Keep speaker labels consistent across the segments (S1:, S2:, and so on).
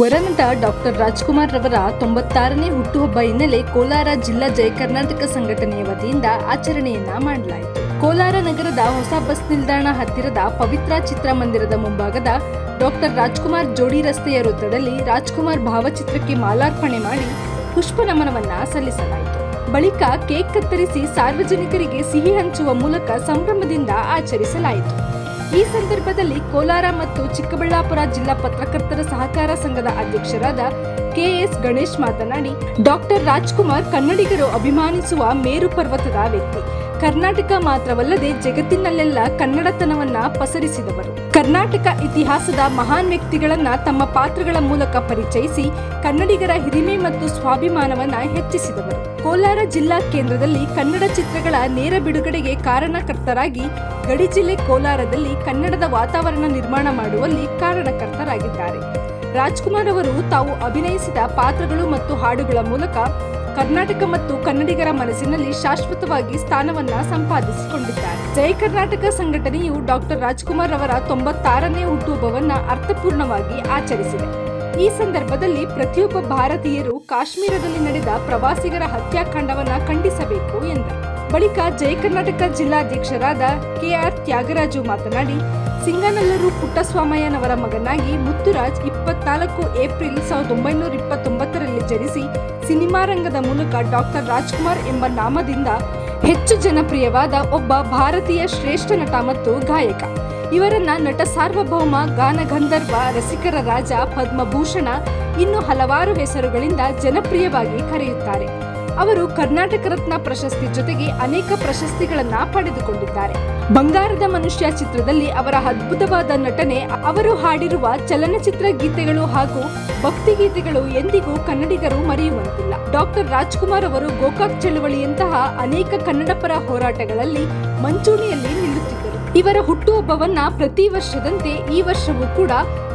S1: ವರನಟ doctor Rajkumar ರವರ ತೊಂಬತ್ತಾರನೇ ಹುಟ್ಟುಹಬ್ಬ ಹಿನ್ನೆಲೆ ಕೋಲಾರ ಜಿಲ್ಲಾ ಜಯ ಕರ್ನಾಟಕ ಸಂಘಟನೆಯ ವತಿಯಿಂದ ಆಚರಣೆಯನ್ನ ಮಾಡಲಾಯಿತು. ಕೋಲಾರ ನಗರದ ಹೊಸ ಬಸ್ ನಿಲ್ದಾಣ ಹತ್ತಿರದ ಪವಿತ್ರ ಚಿತ್ರಮಂದಿರದ ಮುಂಭಾಗದ ಡಾಕ್ಟರ್ ರಾಜ್ಕುಮಾರ್ ಜೋಡಿ ರಸ್ತೆಯ ವೃತ್ತದಲ್ಲಿ ರಾಜ್ಕುಮಾರ್ ಭಾವಚಿತ್ರಕ್ಕೆ ಮಾಲಾರ್ಪಣೆ ಮಾಡಿ ಪುಷ್ಪ ನಮನವನ್ನ ಸಲ್ಲಿಸಲಾಯಿತು. ಬಳಿಕ ಕೇಕ್ ಕತ್ತರಿಸಿ ಸಾರ್ವಜನಿಕರಿಗೆ ಸಿಹಿ ಹಂಚುವ ಮೂಲಕ ಸಂಭ್ರಮದಿಂದ ಆಚರಿಸಲಾಯಿತು. ಈ ಸಂದರ್ಭದಲ್ಲಿ ಕೋಲಾರ ಮತ್ತು ಚಿಕ್ಕಬಳ್ಳಾಪುರ ಜಿಲ್ಲಾ ಪತ್ರಕರ್ತರ ಸಹಕಾರ ಸಂಘದ ಅಧ್ಯಕ್ಷರಾದ ಕೆಎಸ್ ಗಣೇಶ್ ಮಾತನಾಡಿ, ಡಾಕ್ಟರ್ ರಾಜ್ಕುಮಾರ್ ಕನ್ನಡಿಗರು ಅಭಿಮಾನಿಸುವ ಮೇರು ಪರ್ವತದ ವ್ಯಕ್ತಿ. ಕರ್ನಾಟಕ ಮಾತ್ರವಲ್ಲದೆ ಜಗತ್ತಿನಲ್ಲೆಲ್ಲ ಕನ್ನಡತನವನ್ನ ಪಸರಿಸಿದವರು. ಕರ್ನಾಟಕ ಇತಿಹಾಸದ ಮಹಾನ್ ವ್ಯಕ್ತಿಗಳನ್ನ ತಮ್ಮ ಪಾತ್ರಗಳ ಮೂಲಕ ಪರಿಚಯಿಸಿ ಕನ್ನಡಿಗರ ಹಿರಿಮೆ ಮತ್ತು ಸ್ವಾಭಿಮಾನವನ್ನ ಹೆಚ್ಚಿಸಿದವರು. ಕೋಲಾರ ಜಿಲ್ಲಾ ಕೇಂದ್ರದಲ್ಲಿ ಕನ್ನಡ ಚಿತ್ರಗಳ ನೇರ ಬಿಡುಗಡೆಗೆ ಕಾರಣಕರ್ತರಾಗಿ ಗಡಿ ಜಿಲ್ಲೆ ಕೋಲಾರದಲ್ಲಿ ಕನ್ನಡದ ವಾತಾವರಣ ನಿರ್ಮಾಣ ಮಾಡುವಲ್ಲಿ ಕಾರಣಕರ್ತರಾಗಿದ್ದಾರೆ. ರಾಜ್ಕುಮಾರ್ ಅವರು ತಾವು ಅಭಿನಯಿಸಿದ ಪಾತ್ರಗಳು ಮತ್ತು ಹಾಡುಗಳ ಮೂಲಕ ಕರ್ನಾಟಕ ಮತ್ತು ಕನ್ನಡಿಗರ ಮನಸ್ಸಿನಲ್ಲಿ ಶಾಶ್ವತವಾಗಿ ಸ್ಥಾನವನ್ನ ಸಂಪಾದಿಸಿಕೊಂಡಿದ್ದಾರೆ. ಜೈ ಕರ್ನಾಟಕ ಸಂಘಟನೆಯು ಡಾಕ್ಟರ್ ರಾಜ್ಕುಮಾರ್ ಅವರ ತೊಂಬತ್ತಾರನೇ ಹುಟ್ಟುಹಬ್ಬವನ್ನ ಅರ್ಥಪೂರ್ಣವಾಗಿ ಆಚರಿಸಿದೆ. ಈ ಸಂದರ್ಭದಲ್ಲಿ ಪ್ರತಿಯೊಬ್ಬ ಭಾರತೀಯರು ಕಾಶ್ಮೀರದಲ್ಲಿ ನಡೆದ ಪ್ರವಾಸಿಗರ ಹತ್ಯಾಕಾಂಡವನ್ನ ಖಂಡಿಸಬೇಕು ಎಂದರು. ಬಳಿಕ ಜೈ ಕರ್ನಾಟಕ ಜಿಲ್ಲಾಧ್ಯಕ್ಷರಾದ ಕೆಆರ್ ತ್ಯಾಗರಾಜು ಮಾತನಾಡಿ ಸಿಂಗನಲ್ಲೂರು ಪುಟ್ಟಸ್ವಾಮಯ್ಯನವರ ಮಗನಾಗಿ ಮುತ್ತುರಾಜ್ ಇಪ್ಪತ್ನಾಲ್ಕು ಏಪ್ರಿಲ್ ಸಾವಿರದ ಒಂಬೈನೂರ ಇಪ್ಪತ್ತೊಂಬತ್ತರಲ್ಲಿ ಜನಿಸಿ ಸಿನಿಮಾ ರಂಗದ ಮೂಲಕ ಡಾಕ್ಟರ್ ರಾಜ್ಕುಮಾರ್ ಎಂಬ ನಾಮದಿಂದ ಹೆಚ್ಚು ಜನಪ್ರಿಯವಾದ ಒಬ್ಬ ಭಾರತೀಯ ಶ್ರೇಷ್ಠ ನಟ ಮತ್ತು ಗಾಯಕ. ಇವರನ್ನ ನಟ ಸಾರ್ವಭೌಮ ಗಾನ ಗಂಧರ್ವ ರಸಿಕರ ರಾಜ ಪದ್ಮಭೂಷಣ ಇನ್ನು ಹಲವಾರು ಹೆಸರುಗಳಿಂದ ಜನಪ್ರಿಯವಾಗಿ ಕರೆಯುತ್ತಾರೆ. ಅವರು ಕರ್ನಾಟಕ ರತ್ನ ಪ್ರಶಸ್ತಿ ಜೊತೆಗೆ ಅನೇಕ ಪ್ರಶಸ್ತಿಗಳನ್ನ ಪಡೆದುಕೊಂಡಿದ್ದಾರೆ. ಬಂಗಾರದ ಮನುಷ್ಯ ಚಿತ್ರದಲ್ಲಿ ಅವರ ಅದ್ಭುತವಾದ ನಟನೆ, ಅವರು ಹಾಡಿರುವ ಚಲನಚಿತ್ರ ಗೀತೆಗಳು ಹಾಗೂ ಭಕ್ತಿ ಗೀತೆಗಳು ಎಂದಿಗೂ ಕನ್ನಡಿಗರು ಮರೆಯುವಂತಿಲ್ಲ. ಡಾಕ್ಟರ್ ರಾಜ್ಕುಮಾರ್ ಅವರು ಗೋಕಾಕ್ ಚಳುವಳಿಯಂತಹ ಅನೇಕ ಕನ್ನಡ ಪರ ಹೋರಾಟಗಳಲ್ಲಿ ಮಂಚೂಣಿಯಲ್ಲಿ ನಿಲ್ಲುತ್ತಿದ್ದರು. ಇವರ ಹುಟ್ಟುಹಬ್ಬವನ್ನ ಪ್ರತಿ ವರ್ಷದಂತೆ ಈ ವರ್ಷವೂ ಕೂಡ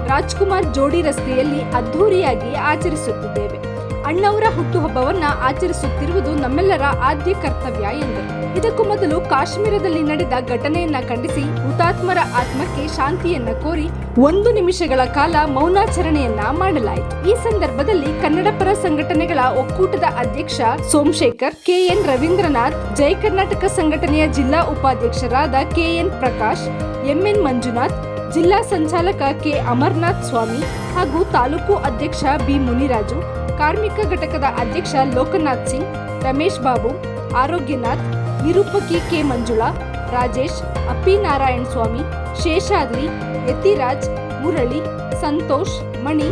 S1: ರಾಜ್ಕುಮಾರ್ ಜೋಡಿ ರಸ್ತೆಯಲ್ಲಿ ಅದ್ಧೂರಿಯಾಗಿ ಆಚರಿಸುತ್ತಿದ್ದೇವೆ. ಅಣ್ಣವರ ಹುಟ್ಟುಹಬ್ಬವನ್ನ ಆಚರಿಸುತ್ತಿರುವುದು ನಮ್ಮೆಲ್ಲರ ಆದ್ಯ ಕರ್ತವ್ಯ ಎಂದರು. ಇದಕ್ಕೂ ಮೊದಲು ಕಾಶ್ಮೀರದಲ್ಲಿ ನಡೆದ ಘಟನೆಯನ್ನ ಖಂಡಿಸಿ ಹುತಾತ್ಮರ ಆತ್ಮಕ್ಕೆ ಶಾಂತಿಯನ್ನ ಕೋರಿ ಒಂದು ನಿಮಿಷಗಳ ಕಾಲ ಮೌನಾಚರಣೆಯನ್ನ ಮಾಡಲಾಯಿತು. ಈ ಸಂದರ್ಭದಲ್ಲಿ ಕನ್ನಡ ಪರ ಸಂಘಟನೆಗಳ ಒಕ್ಕೂಟದ ಅಧ್ಯಕ್ಷ ಸೋಮಶೇಖರ್ ಕೆಎನ್ ರವೀಂದ್ರನಾಥ್, ಜೈ ಕರ್ನಾಟಕ ಸಂಘಟನೆಯ ಜಿಲ್ಲಾ ಉಪಾಧ್ಯಕ್ಷರಾದ ಕೆಎನ್ ಪ್ರಕಾಶ್ ಎಂಎನ್ ಮಂಜುನಾಥ್, ಜಿಲ್ಲಾ ಸಂಚಾಲಕ ಕೆ ಅಮರ್ನಾಥ್ ಸ್ವಾಮಿ ಹಾಗೂ ತಾಲೂಕು ಅಧ್ಯಕ್ಷ ಬಿ ಮುನಿರಾಜು ಕಾರ್ಮಿಕ ಘಟಕದ ಅಧ್ಯಕ್ಷ ಲೋಕನಾಥ್ ಸಿಂಗ್, ರಮೇಶ್ ಬಾಬು, ಆರೋಗ್ಯನಾಥ್, ನಿರೂಪಕಿ ಕೆ ಮಂಜುಳಾ, ರಾಜೇಶ್, ಅಪ್ಪಿ ನಾರಾಯಣ ಸ್ವಾಮಿ, ಶೇಷಾದ್ರಿ, ಯತಿರಾಜ್, ಮುರಳಿ, ಸಂತೋಷ್, ಮಣಿ,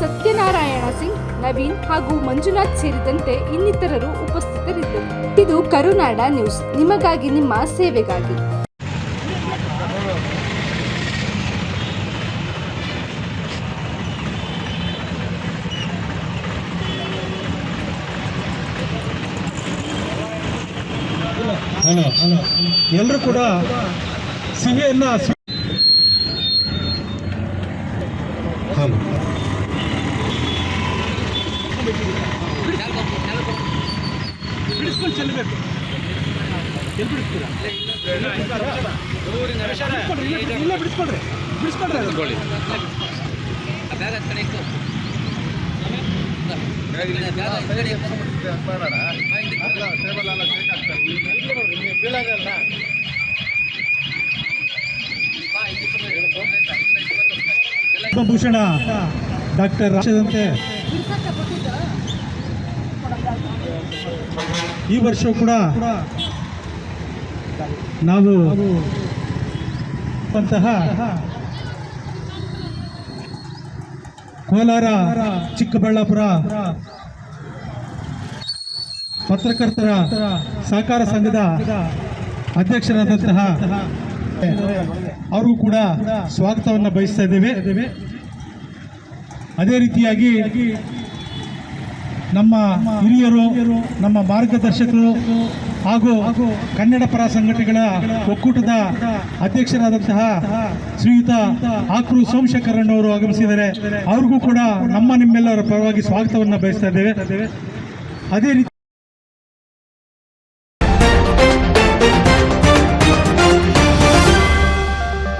S1: ಸತ್ಯನಾರಾಯಣ ಸಿಂಗ್, ನವೀನ್ ಹಾಗೂ ಮಂಜುನಾಥ್ ಸೇರಿದಂತೆ ಇನ್ನಿತರರು ಉಪಸ್ಥಿತರಿದ್ದರು. ಇದು ಕರುನಾಡ ನ್ಯೂಸ್. ನಿಮಗಾಗಿ ನಿಮ್ಮ ಸೇವೆಗಾಗಿ.
S2: ಎಲ್ಲರೂ ಕೂಡ ಸಿಹಿಯನ್ನ ಹಲೋ. ಬಿಡಿಸ್ಕೊಂಡು ಚೆಲ್ಲಬೇಕು. ಎಲ್ಲಿ ಬಿಡಿಸ್ತೀರಾ? ಇಲ್ಲೇ ಇಲ್ಲೇ ಬಿಡಿಸ್ಕೊಡ್ರಿ. ಪದ್ಮಭೂಷಣ ಡಾಕ್ಟರ್ ರಾಜದಂತೆ. ಈ ವರ್ಷ ಕೂಡ ನಾವು ಅಂತಹ ಕೋಲಾರ, ಚಿಕ್ಕಬಳ್ಳಾಪುರ. ಪತ್ರಕರ್ತರ ಸಹಕಾರ ಸಂಘದ ಅಧ್ಯಕ್ಷರಾದಂತಹ ಅವರು ಕೂಡ ಸ್ವಾಗತವನ್ನು ಬಯಸ್ತಾ ಇದ್ದೇವೆ. ಅದೇ ರೀತಿಯಾಗಿ ನಮ್ಮ ಹಿರಿಯರು, ನಮ್ಮ ಮಾರ್ಗದರ್ಶಕರು ಹಾಗೂ ಕನ್ನಡ ಪರ ಸಂಘಟನೆಗಳ ಒಕ್ಕೂಟದ ಅಧ್ಯಕ್ಷರಾದಂತಹ ಶ್ರೀಯುತ ಆಕ್ರು ಸೋಮಶೇಖರಣ್ಣವರು ಆಗಮಿಸಿದ್ದಾರೆ. ಅವ್ರಿಗೂ ಕೂಡ ನಮ್ಮ ನಿಮ್ಮೆಲ್ಲರ ಪರವಾಗಿ ಸ್ವಾಗತವನ್ನು ಬಯಸ್ತಾ ಇದ್ದೇವೆ. ಅದೇ ರೀತಿ